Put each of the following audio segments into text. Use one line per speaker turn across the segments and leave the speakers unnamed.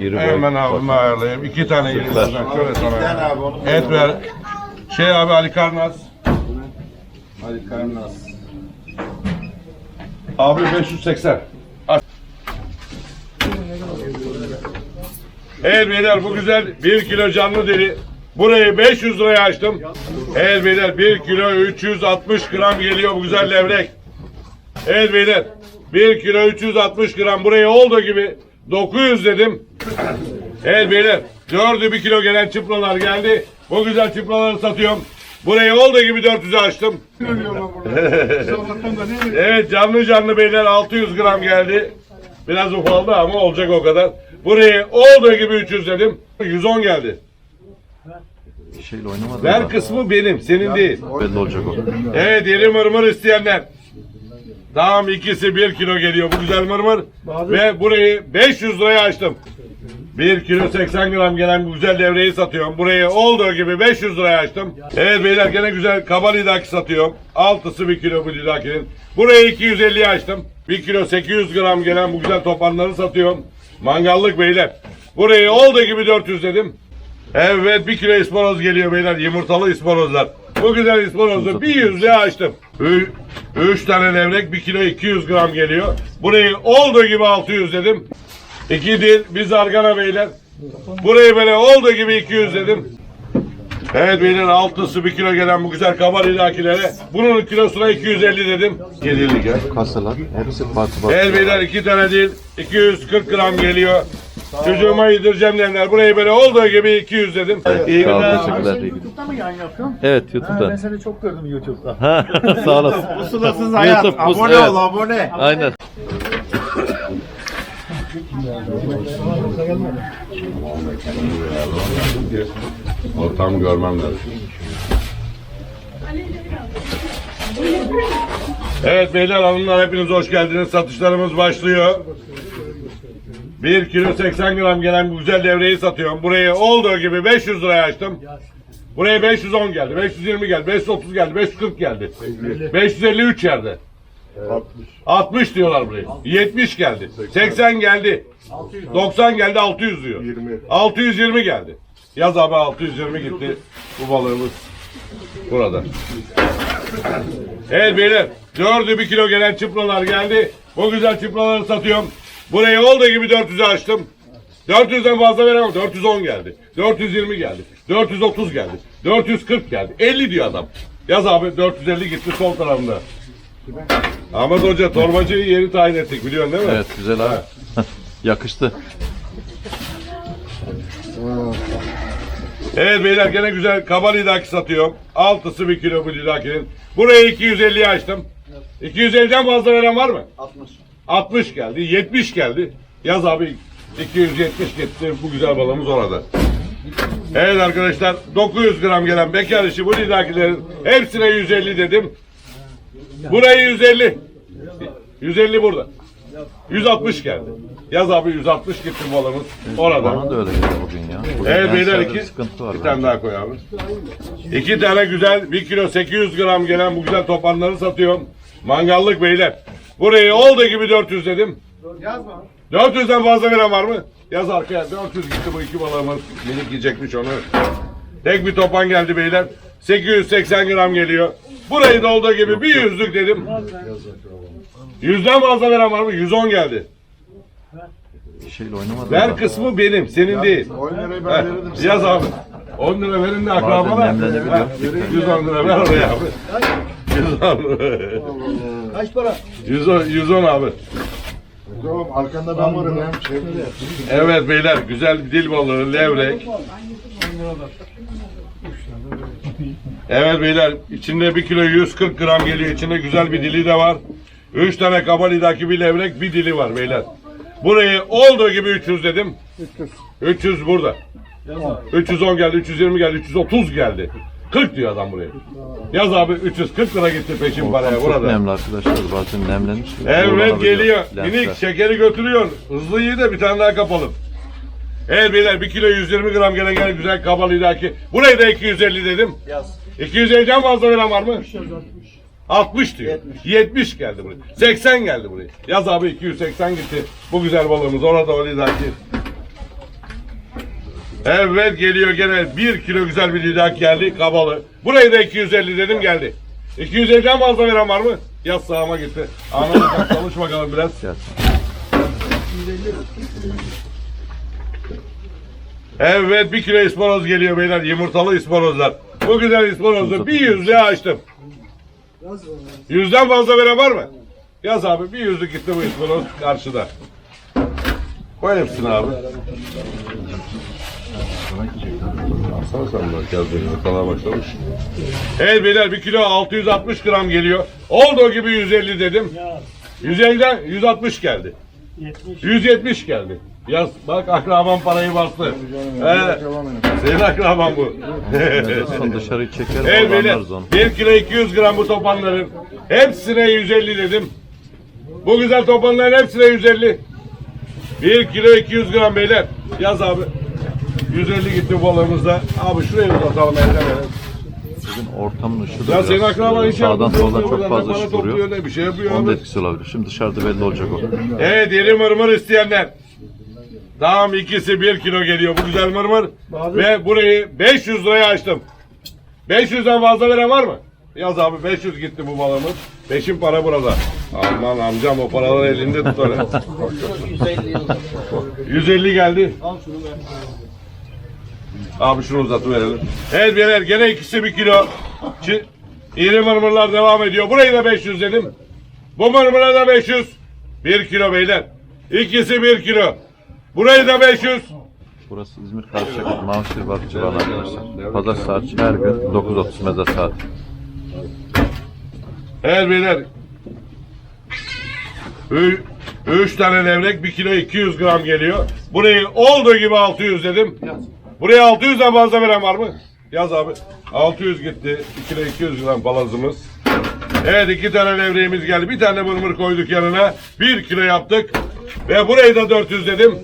İri boy.
Hemen abime ayarlayayım. İki tane iri olacak. Şöyle sana. Et ver. Şey abi Ali Karnaz. Ali Karnaz. Abi 580. Aç. Evet beyler bu güzel 1 kilo canlı deri. Burayı 500 liraya açtım. Evet beyler 1 kilo 360 gram geliyor bu güzel levrek. Evet beyler 1 kilo 360 gram buraya olduğu gibi 900 dedim. Evet beyler dördü bir kilo gelen çıplalar geldi. Bu güzel çıplaları satıyorum. Burayı olduğu gibi 400'e açtım. evet canlı canlı beyler 600 gram geldi. Biraz ufaldı ama olacak o kadar. Burayı olduğu gibi 300 dedim. 110 geldi.
Şeyle oynamadı.
Ver kısmı benim, senin değil.
Belli olacak o.
Evet yeni mırmır isteyenler. Tamam ikisi 1 kilo geliyor bu güzel mırmır. Ve burayı 500 liraya açtım. 1 kilo 80 gram gelen bu güzel devreyi satıyorum. Burayı olduğu gibi 500 liraya açtım. Evet beyler gene güzel kaba lidaki satıyorum. Altısı 1 kilo bu lidakinin. Burayı 250'ye açtım. 1 kilo 800 gram gelen bu güzel topanları satıyorum. Mangallık beyler. Burayı olduğu gibi 400 dedim. Evet bir kilo ispanoz geliyor beyler yumurtalı ispanozlar. Bu güzel ispanozu bir yüzlüğe açtım. Ü- Üç tane levrek bir kilo 200 gram geliyor. Burayı olduğu gibi 600 dedim. İki dil bir zargana beyler. Burayı böyle olduğu gibi 200 dedim. Evet beyler altısı bir kilo gelen bu güzel kabar ilakilere. Bunun kilosuna 250 dedim. Gelirlik ya.
Kasalar hepsi farklı farklı.
Evet beyler iki tane değil 240 gram geliyor. Çocuğuma yedireceğim diyenler burayı böyle olduğu gibi 200 dedim. İyi
Sağ
günler.
teşekkürler. günler.
YouTube'da mı yayın yapıyorsun?
Evet
Ha, ben seni çok gördüm YouTube'da.
Ha, Sağ olasın.
Pusulasız hayat.
YouTube, pus-
abone
evet.
ol abone.
Aynen.
Ortam görmem lazım. Evet beyler hanımlar hepiniz hoş geldiniz. Satışlarımız başlıyor. 1 kilo 80 gram gelen bu güzel devreyi satıyorum. Burayı olduğu gibi 500 liraya açtım. Buraya 510 geldi, 520 geldi, 530 geldi, 540 geldi. 553 yerde. 60 diyorlar buraya. 70 geldi. 80 geldi. 90 geldi 600 diyor. 620 geldi. Yaz abi 620 gitti. Bu balığımız burada. Evet beyler. Dördü bir kilo gelen çıpralar geldi. Bu güzel çıpraları satıyorum. Burayı olduğu gibi 400'e açtım. 400'den fazla veremem. 410 geldi. 420 geldi. 430 geldi. 440 geldi. 50 diyor adam. Yaz abi 450 gitti sol tarafında. Ahmet Hoca torbacıyı yeni tayin ettik biliyorsun değil mi?
Evet güzel abi. Yakıştı.
Evet beyler gene güzel kaba lidaki satıyorum. Altısı bir kilo bu lidakinin. Burayı 250'ye açtım. 250'den fazla veren var mı? 60. 60 geldi. 70 geldi. Yaz abi 270 gitti. Bu güzel balığımız orada. Evet arkadaşlar 900 gram gelen bekar işi bu lidakilerin hepsine 150 dedim. Burayı 150. 150 burada. 160 geldi. Yaz abi 160 gitti balığımız orada.
Bana da öyle geldi bugün ya. Bugün
Evet beyler iki.
sıkıntı var.
Bir tane daha koy abi. İki tane güzel 1 kilo 800 gram gelen bu güzel topanları satıyorum. Mangallık beyler. Burayı olduğu gibi 400 dedim.
Yazma.
400'den fazla veren var mı? Yaz arkaya 400 gitti bu iki balığımız. Minik yiyecekmiş onu. Tek bir topan geldi beyler. 880 gram geliyor. Burayı da olduğu gibi bir yüzlük dedim. Yüzden fazla veren var mı? 110 geldi.
Şeyle oynamadı.
Ver kısmı benim, senin değil.
10 lirayı
Heh, Yaz abi. 10 lira verin de
nemlenebiliyor.
Heh, 110 lira ver oraya abi. 110.
Kaç para?
110, 110 abi.
Tamam arkanda ben varım ya.
Evet beyler güzel bir dil balığı, levrek. Evet beyler içinde 1 kilo 140 gram geliyor. İçinde güzel bir dili de var. 3 tane kabalidaki bir levrek bir dili var beyler. Burayı olduğu gibi 300 dedim. 300 burada. 310 geldi, 320 geldi, 330 geldi. 40 diyor adam buraya. Yaz abi 340 lira gitti peşin paraya
Çok
burada.
nemli arkadaşlar. Bazen nemlenmiş.
Evet geliyor. Minik şekeri götürüyor. Hızlı iyi de bir tane daha kapalım. Evet beyler 1 kilo 120 gram gelen gelen güzel kabalı idaki. Burayı da 250 dedim.
Yaz.
250'den fazla veren var mı? 60 diyor. 70, geldi buraya. 80 geldi buraya. Yaz abi 280 gitti. Bu güzel balığımız orada o lidaki. Evet geliyor gene 1 kilo güzel bir lidak geldi kabalı. Burayı da 250 dedim geldi. 250'den fazla veren var mı? Yaz sağıma gitti. Anladım çalış bakalım biraz. Evet bir kilo ispanoz geliyor beyler yumurtalı ispanozlar. Bu güzel ispanozu bir yüzlüğe açtım. Yüzden fazla veren var mı? Yaz abi bir yüzlük gitti bu ispanoz karşıda. Koy hepsini abi. Bunları geldi yumurtalığa başlamış. Evet beyler bir kilo 660 gram geliyor. Olduğu gibi 150 dedim. 150'den 160 geldi. 170 geldi. Yaz bak akraban parayı bastı. He, senin akraban bu.
Son dışarıyı çeker
Evet beyler
anlarız onu.
1 kilo 200 gram bu topanların hepsine 150 dedim. Bu güzel topanların hepsine 150. 1 kilo 200 gram beyler. Yaz abi. 150 gitti balığımızda. Abi şuraya uzatalım elden ele.
Bugün ortamın ışığı da
Ya senin
biraz
akraban hiç
sağdan
yapmıyor.
soldan
Buradan
çok fazla
para
ışık
topluyor,
vuruyor.
ne bir şey yapıyor
Onun da
abi.
etkisi olabilir. Şimdi dışarıda belli olacak o.
Evet yeni mırmır isteyenler. Tamam ikisi 1 kilo geliyor bu güzel mırmır. Ve burayı 500 liraya açtım. 500'den fazla veren var mı? Yaz abi 500 gitti bu balığımız. Peşin para burada. Aman amcam o paraları elinde tutar. 150 geldi. Abi şunu uzatıverelim. Evet beyler gene ikisi 1 kilo. Çi- İri mırmırlar devam ediyor. Burayı da 500 dedim. Bu mırmıra da 500. 1 kilo beyler. İkisi 1 kilo. Burayı da 500.
Burası İzmir Karşıyaka Balıkçı Bağlı arkadaşlar. Pazar saat her gün 9.30 mezar saat.
Evet beyler. Ü- Üç tane levrek 1 kilo 200 gram geliyor. Burayı olduğu gibi 600 dedim. Buraya 600'den fazla veren var mı? Yaz abi. 600 gitti. 2 kilo 200 gram palazımız. Evet iki tane levreğimiz geldi. Bir tane mırmır koyduk yanına. 1 kilo yaptık. Ve burayı da 400 dedim.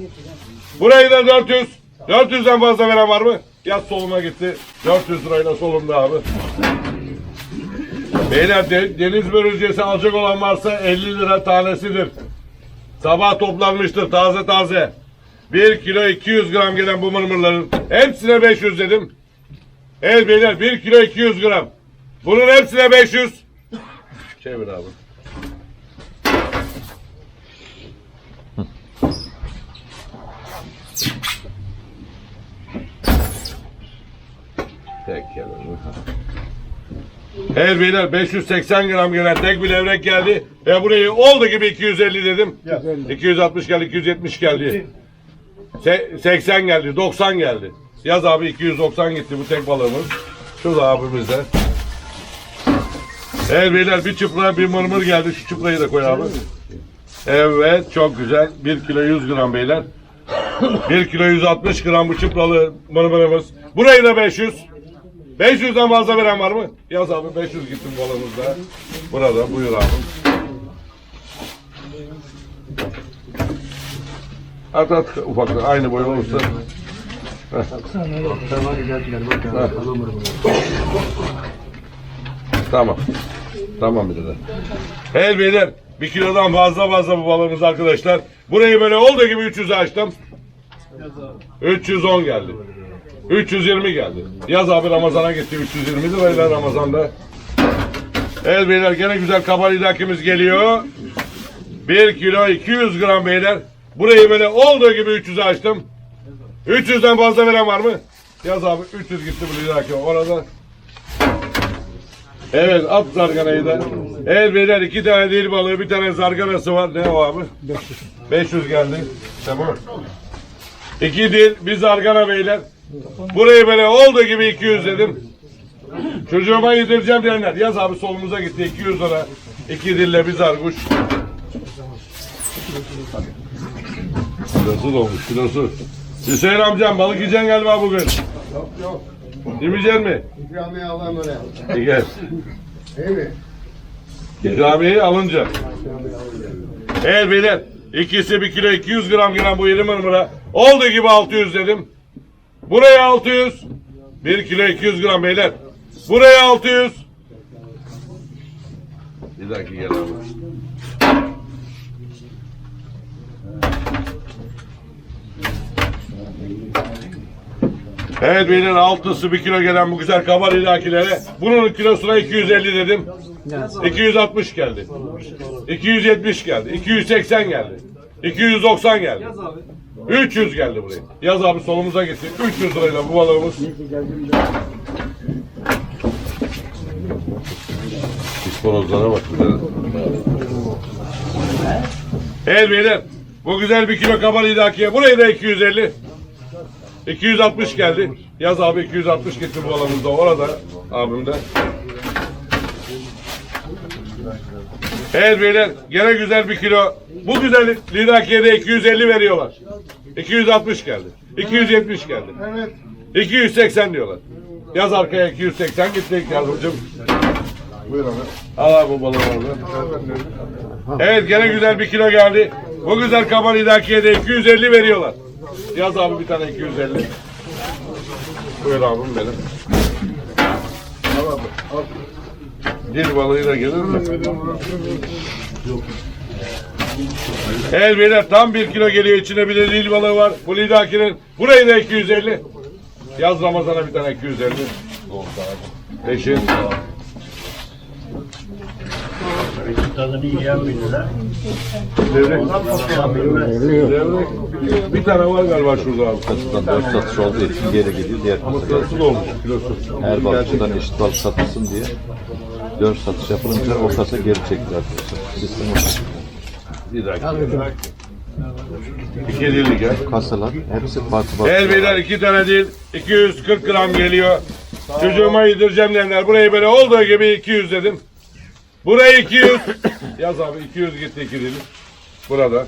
Burayı da 400. 400'den fazla veren var mı? Yaz soluma gitti. 400 lirayla solumda abi. Beyler de- deniz börülcesi alacak olan varsa 50 lira tanesidir. Sabah toplanmıştır taze taze. 1 kilo 200 gram gelen bu mırmırların hepsine 500 dedim. Evet beyler 1 kilo 200 gram. Bunun hepsine 500. Çevir abi. Tek kelime. Evet beyler 580 gram gelen tek bir levrek geldi. Ve burayı oldu gibi 250 dedim. 260 geldi, 270 geldi. Se- 80 geldi, 90 geldi. Yaz abi 290 gitti bu tek balığımız. Şu da abimizde. Evet beyler bir çıpra bir mırmır geldi. Şu çıprayı da koy abi. Evet çok güzel. 1 kilo 100 gram beyler. 1 kilo 160 gram bu çıpralı mırmırımız. Burayı da 500. 500'den fazla veren var mı? Yaz abi 500 gittim balımızda. Burada buyur abi. At at ufaklık aynı boy olursa. Tamam. Tamam bir de. Evet beyler bir kilodan fazla fazla bu balığımız arkadaşlar. Burayı böyle olduğu gibi 300'e açtım. 310 geldi. 320 geldi. Yaz abi Ramazan'a gitti 320 lirayla Ramazan'da. Evet beyler gene güzel kaba idakimiz geliyor. 1 kilo 200 gram beyler. Burayı böyle olduğu gibi 300'e açtım. 300'den fazla veren var mı? Yaz abi 300 gitti bu lidaki orada. Evet at zarganayı da. Evet beyler iki tane değil balığı bir tane zarganası var. Ne o abi? 500. 500 geldi. Tamam. İki dil bir zargana beyler. Burayı böyle olduğu gibi 200 dedim. Çocuğuma yedireceğim diyenler. Yaz abi solumuza gitti 200 lira. İki dille bir zarguş. Kilosu dolmuş kilosu. Hüseyin amcam balık yiyeceksin galiba bugün.
Yok yok.
Yemeyecek mi?
İkramiye alayım öyle.
Gel.
İyi mi?
İkramiyeyi alınca. Evet beyler. İkisi bir kilo 200 gram gelen bu yeni mırmıra. Olduğu gibi 600 dedim. Buraya 600. 1 kilo 200 gram beyler. Buraya 600. Bir dakika gel abi. Evet beyler altısı bir kilo gelen bu güzel kabar idakilere. Bunun kilosuna 250 dedim. 260 geldi. 270 geldi. 280 geldi. 290 geldi. 300 geldi buraya. Yaz abi solumuza gitsin. 300 lirayla bu balığımız. İsporozlara bak. Evet beyler. Bu güzel bir kilo kabar idakiye. Burayı da 250. 260 geldi. Yaz abi 260 gitti bu balığımızda. Orada abim de. Evet beyler gene güzel bir kilo. Bu güzel lidakiye de 250 veriyorlar. 260 geldi. 270 geldi.
Evet.
280 diyorlar. Yaz arkaya 280 gittik yardımcım.
Buyur abi.
Al abi bu balığı orada. Evet gene güzel bir kilo geldi. Bu güzel kabar idakiye de 250 veriyorlar. Yaz abi bir tane 250. Buyur abim benim.
Al abi. Al.
Dil balığıyla gelir mi? Evet beyler tam bir kilo geliyor içine bir de dil balığı var. Bu lidakinin. Burayı da 250. Yaz Ramazan'a bir tane 250. Peşin.
Tadını yiyen bilirler.
Levrek. Levrek. Bir tane var galiba şurada abi.
Satıdan 4 satış olduğu için geri geliyor. Diğer
Ama kilosu da olmuş. Kilosu.
her balıkçıdan eşit balık satılsın diye 4 satış yapılınca o kasa geri çekilir arkadaşlar. Sistem o.
Bir dakika. İki dillik ya.
Kasalar hepsi farklı balık.
El beyler iki tane değil. 240 gram geliyor. Çocuğuma yedireceğim diyenler. Burayı böyle olduğu gibi 200 dedim. Buraya 200. Yaz abi 200 gitti iki dilim. Burada.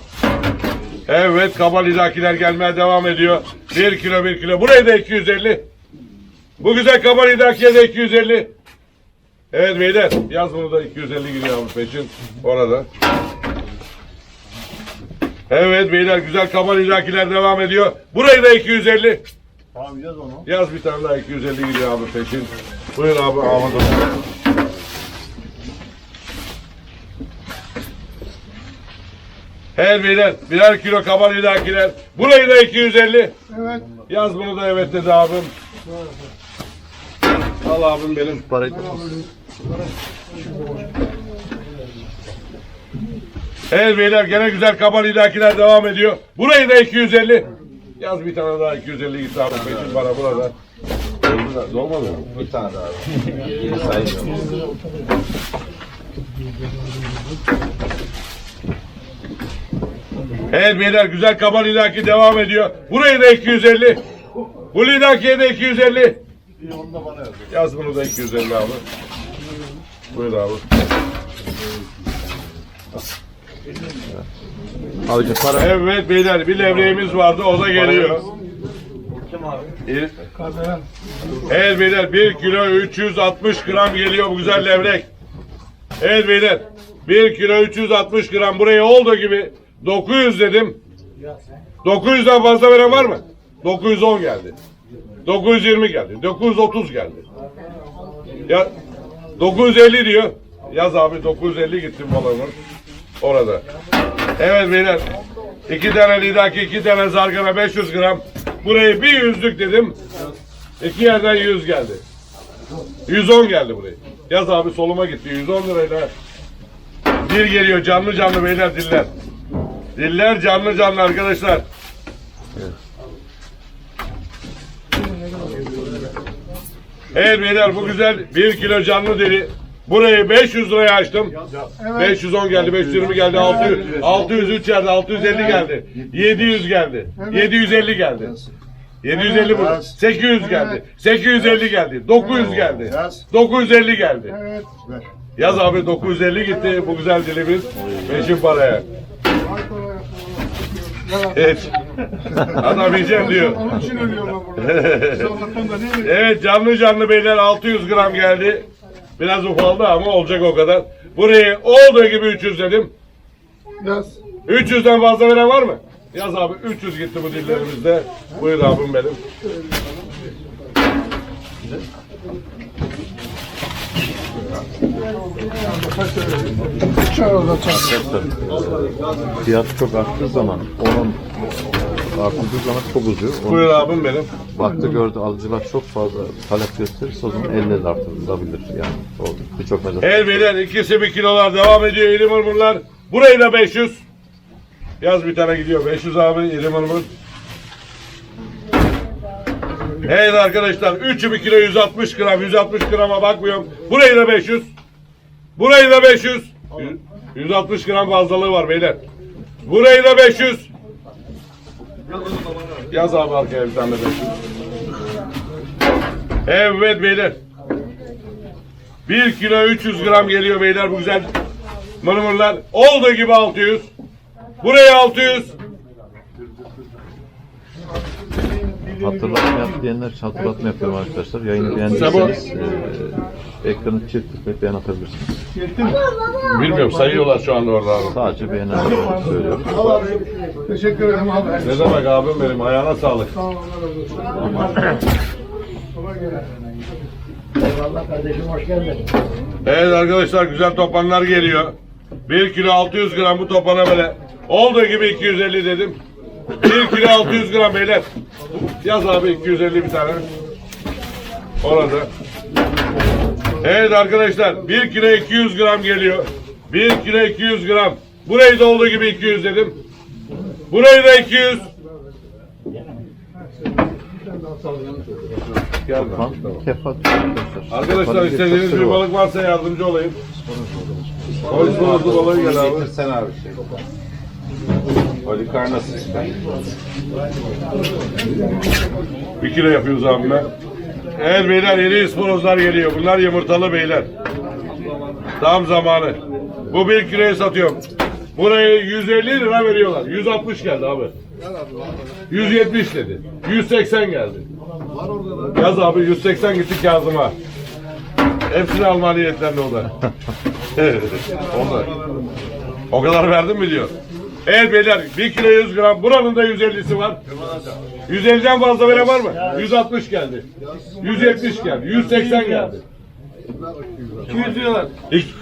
Evet kabal idakiler gelmeye devam ediyor. 1 kilo 1 kilo. Burayı da 250. Bu güzel kabal idakiye de 250. Evet beyler yaz bunu da 250 gidiyor abi peşin. Orada. Evet beyler güzel kabal idakiler devam ediyor. Burayı da 250.
Tamam yaz onu.
Yaz bir tane daha 250 gidiyor abi peşin. Buyur abi Ahmet'im. Evet beyler birer kilo kabal idakiler. Burayı da 250.
Evet.
Yaz bunu da evet dedi abim. Al abim benim.
Parayı
Evet beyler gene güzel kabal idakiler devam ediyor. Burayı da 250. Yaz bir tane daha 250 git abi peşin bana burada. Dolmadı mı?
bir tane daha.
Evet beyler güzel kabal lidaki devam ediyor. Burayı da 250. Bu lidakiye de 250.
Onu da bana yaz.
Yaz bunu da 250 abi. Buyur abi.
Abici para
Evet beyler bir levreğimiz vardı o da geliyor.
Kim abi?
Evet. Evet beyler 1 kilo 360 gram geliyor bu güzel levrek. Evet beyler 1 kilo 360 gram buraya olduğu gibi 900 dedim. 900'den fazla veren var mı? 910 geldi. 920 geldi. 930 geldi. Ya 950 diyor. Yaz abi 950 gittim balığımın. Orada. Evet beyler. iki tane lidaki, iki tane zargana 500 gram. Burayı bir yüzlük dedim. İki yerden 100 geldi. 110 geldi buraya. Yaz abi soluma gitti. 110 lirayla. Bir geliyor canlı canlı beyler diller. Diller canlı canlı arkadaşlar. Evet beyler bu güzel 1 kilo canlı deri. Burayı 500 liraya açtım. 510 geldi, 520 geldi, 600, 603 geldi, 650 geldi, 700 geldi, 750 geldi. 750 bu. 800 geldi. 850 geldi. 900 geldi. 950 geldi.
Evet.
Yaz abi 950 gitti bu güzel dilimiz. Peşin paraya. Evet. Yiyeceğim diyor.
Onun için ölüyorlar burada.
Evet canlı canlı beyler 600 gram geldi. Biraz ufaldı ama olacak o kadar. Burayı olduğu gibi 300 dedim.
Yaz.
300'den fazla veren var mı? Yaz abi 300 gitti bu dillerimizde. Buyur abim benim.
Fiyat çok arttığı zaman onun Artırdığı zaman çok uzuyor. Onun
Buyur abim benim.
Baktı gördü alıcılar çok fazla talep gösterirse o zaman 50 de artırılabilir yani. Oldu. Birçok mezat.
El beyler ikisi bir kilolar devam ediyor iri mırmırlar. Burayı da 500. Yaz bir tane gidiyor. 500 abi iri mırmır. Evet arkadaşlar 3'ü bir kilo 160 gram 160 grama bakmıyorum. Burayı da 500. Burayı da 500. 160 gram fazlalığı var beyler. Burayı da 500. Yaz abi arkaya bir tane de 500. Evet beyler. 1 kilo 300 gram geliyor beyler bu güzel mırmırlar. Olduğu gibi 600. Buraya 600.
Hatırlatma yap diyenler için hatırlatma yapıyorum arkadaşlar. Yayını beğendiyseniz e, ekranı çift tıklayıp beğen atabilirsiniz.
Bilmiyorum sayıyorlar şu anda orada abi.
Sadece beğenenleri söylüyoruz.
Teşekkür ederim abi.
Ne demek abim benim ayağına sağlık.
Sağ olun.
Eyvallah kardeşim hoş geldin.
Evet arkadaşlar güzel topanlar geliyor. 1 kilo 600 gram bu topana böyle. Olduğu gibi 250 dedim. 1 kilo 600 gram beyler. Yaz abi 250 bir tane. Orada. Evet arkadaşlar 1 kilo 200 gram geliyor. 1 kilo 200 gram. Burayı da olduğu gibi 200 dedim. Burayı da 200. Gel
Tam
lan.
kefat arkadaşlar.
İstediğiniz bir balık varsa yardımcı olayım. O ıspanaklı balığı gel abi.
Sen abi şey. Holikarnası çıkar.
Bir kilo yapıyoruz abime. Evet beyler yeni ispanozlar geliyor. Bunlar yumurtalı beyler. Tam zamanı. Bu bir kiloya satıyorum. Buraya 150 lira veriyorlar. 160 geldi abi. 170 dedi. 180 geldi. Yaz abi 180 gitti Kazım'a. Hepsini alma niyetlerinde o da. o da. O kadar verdin mi diyor. Evet beyler 1 kilo 100 gram. Buranın da 150'si var. 150'den fazla veren var mı? 160 geldi. 170 geldi. 180 geldi. 200 diyorlar. İk-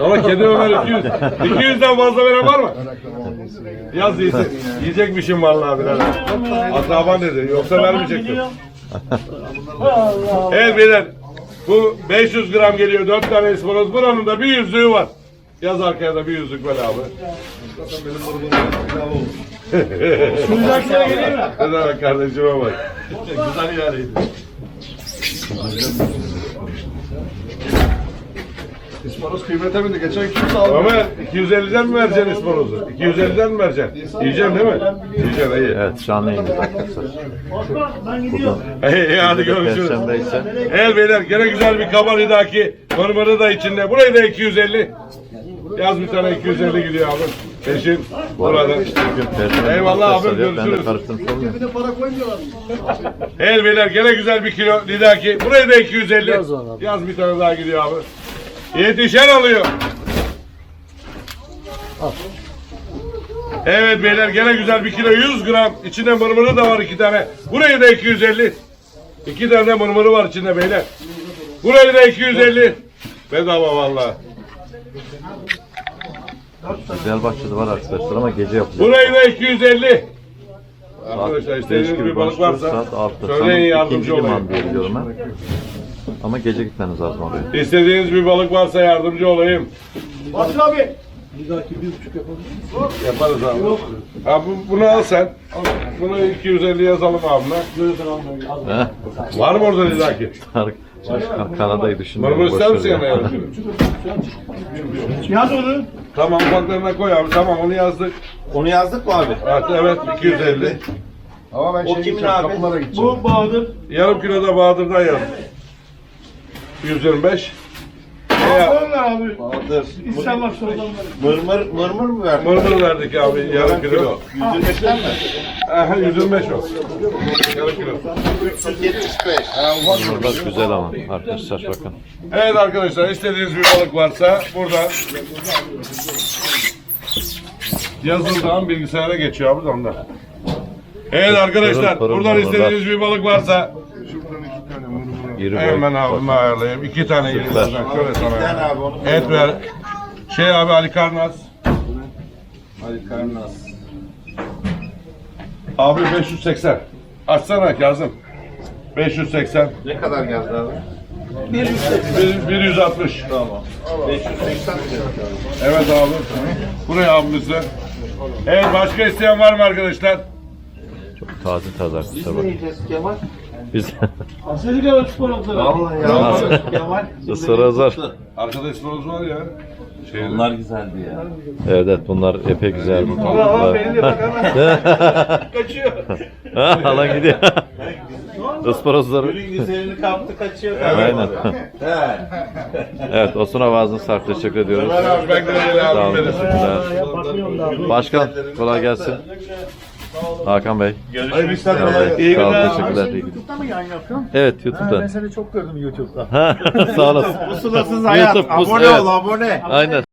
Ama kedi Ömer 200. 200'den fazla veren var mı? Yaz iyisin. Yiyecekmişim vallahi birader. Akraban dedi. Yoksa vermeyecektim. Evet beyler. Bu 500 gram geliyor. 4 tane ısparoz. Buranın da bir yüzüğü var. Yaz arkaya da bir yüzük ver abi. ne demek kardeşime bak.
Güzel yarıydı.
İsmaros kıymete bindi. Geçen kimse aldı.
Ömer 250'den mi vereceksin ısparozu? 250'den mi vereceksin? Yiyeceksin değil mi? Yiyeceksin iyi.
Evet canlı yayındayız arkadaşlar.
Osman ben gidiyorum.
İyi, hadi görüşürüz.
Perşembe ise
El beyler gene güzel bir kabar idaki mırmırı da içinde. Burayı da 250. Yaz bir tane 250 gidiyor abi. Peşin burada. Eyvallah
oluyor. Ben de
görüşürüz.
karıştırmış olmuyor.
Bir de para koymuyorlar.
El beyler gene güzel bir kilo lidaki. Burayı da 250. Yaz, bir tane daha gidiyor abi. Yetişen alıyor. Evet beyler gene güzel bir kilo 100 gram. İçinde mırmırı da var iki tane. Burayı da 250. İki tane mırmırı var içinde beyler. Burayı da 250. Bedava vallahi.
Güzel bahçede var arkadaşlar ama gece yapılıyor.
Burayı da 250.
Saat
Arkadaşlar
5
istediğiniz bir balık varsa
Saat 6.
söyleyin
Sanırım
yardımcı olayım.
liman diye biliyorum ben. Ama gece gitmeniz lazım oraya.
İstediğiniz bir balık varsa yardımcı olayım.
Basri abi.
Yaparız abi. Ha, bu, bunu al sen. Bunu 250 yazalım abime.
Heh.
Var mı orada lidaki?
Tarık. Kanada'yı düşünüyorum.
Marmara ister
boş
misin
ver ya.
yardımcı?
Yaz onu.
Tamam ufaklarına koy abi. Tamam onu yazdık.
Onu yazdık mı abi?
Evet, evet 250.
Ama ben
O
şey
kimin
gideceğim,
abi?
Kapılara gideceğim.
Bu Bahadır.
Yarım kilo da Bahadır'dan yazdık. 125. Ya,
Onlar abi.
Bahadır.
İnşallah soldan
Mırmır, mırmır mı verdin?
mırmır verdik abi yarım kilo.
125'ten mi?
Aha 125 o. Yarım kilo.
375.
Burada güzel ama arkadaşlar bakın.
Evet arkadaşlar istediğiniz bir balık varsa burada yazıldan bilgisayara geçiyor abi de ondan. Evet arkadaşlar buradan istediğiniz bir balık varsa
Şuradan iki tane mırmır.
İri boy.
hemen abime ayarlayayım. İki tane yeri
Süper.
şöyle sana.
Onu
Et ver. Şey abi Ali Karnaz.
Hadi karnas.
Abi 580. Açsana Kazım. 580.
Ne kadar geldi abi?
1, 160.
Tamam. 580 diyor.
Evet abi. Buraya abimizi. Evet başka isteyen var mı arkadaşlar?
Taze taze arkadaşlar bak.
yiyeceğiz Kemal?
Biz
Asıl kadar spor oldu.
Vallahi ya. Kemal.
ısır azar.
Arkadaş isminiz var ya. Şeyde.
Onlar güzeldi ya.
Evet evet bunlar epey güzel.
Ama beni de bak hemen. Kaçıyor.
Ha, Alan gidiyor. Isparozları.
Gülün güzelini kaptı kaçıyor.
Aynen. Evet Osman Avaz'ın sarf teşekkür ediyoruz.
Abi ben de öyle
Sağ
abi
olun teşekkürler. Başkan kolay gelsin. Hakan Bey.
İşler.
Hakan Bey.
İyi
Sağ olun
günler.
teşekkürler.
Sen YouTube'da mı yayın yapıyorsun?
Evet
Ha, ben seni çok gördüm YouTube'da.
Ha, Sağ olasın.
Pusulasız hayat.
YouTube, pus-
abone
evet.
ol abone.
Aynen.